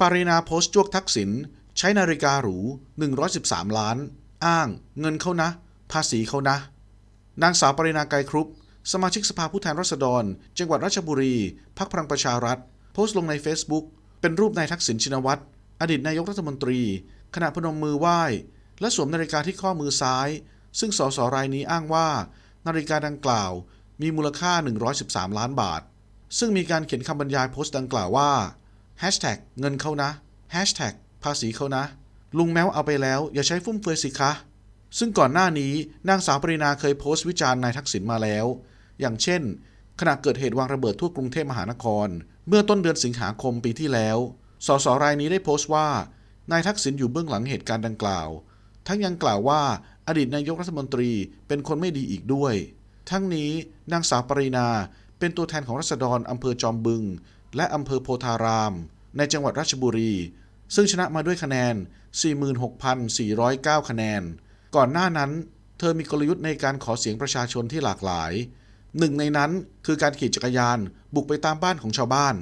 ปารินาโพสต์จวกทักษิณใช้นาฬิกาหรู 113 ล้าน อ้าง เงินเขานะ ภาษีเขานะ นางสาวปรินาไกรครุป สมาชิกสภาผู้แทนราษฎร จังหวัดราชบุรี พักพลังประชารัฐ โพสต์ลงใน Facebook เป็นรูปนายทักษิณชินวัตร อดีตนายกรัฐมนตรี ขณะพนมมือไหว้ และสวมนาฬิกาที่ข้อมือซ้าย ซึ่งสสรายนี้อ้างว่า นาฬิกาดังกล่าว มีมูลค่า 113 ล้านบาท ซึ่งมีการเขียนคำบรรยายโพสต์ดังกล่าวว่า Hashtag เงินเขานะ Hashtag ภาษีเขานะ ลุงแมวเอาไปแล้ว อย่าใช้ฟุ่มเฟือยสิคะ ซึ่งก่อนหน้านี้นางสาวปรินาเคยโพสต์วิจารณ์นายทักษิณมาแล้ว อย่างเช่น ขณะเกิดเหตุวางระเบิดทั่วกรุงเทพมหานคร เมื่อต้นเดือนสิงหาคมปีที่แล้ว สสรายนี้ได้โพสต์ว่านายทักษิณอยู่เบื้องหลังเหตุการณ์ดังกล่าว ทั้งยังกล่าวว่าอดีตนายกรัฐมนตรีเป็นคนไม่ดีอีกด้วย ทั้งนี้นางสาวปรินาเป็นตัวแทนของรัษฎรอำเภอจอมบึง และอำเภอโพธาราม ในจังหวัดราชบุรี ซึ่งชนะมาด้วยคะแนน 46,409 คะแนน ก่อนหน้านั้นเธอมีกลยุทธ์ในการขอเสียงประชาชนที่หลากหลาย หนึ่งในนั้นคือการขี่จักรยานบุกไปตามบ้านของชาวบ้าน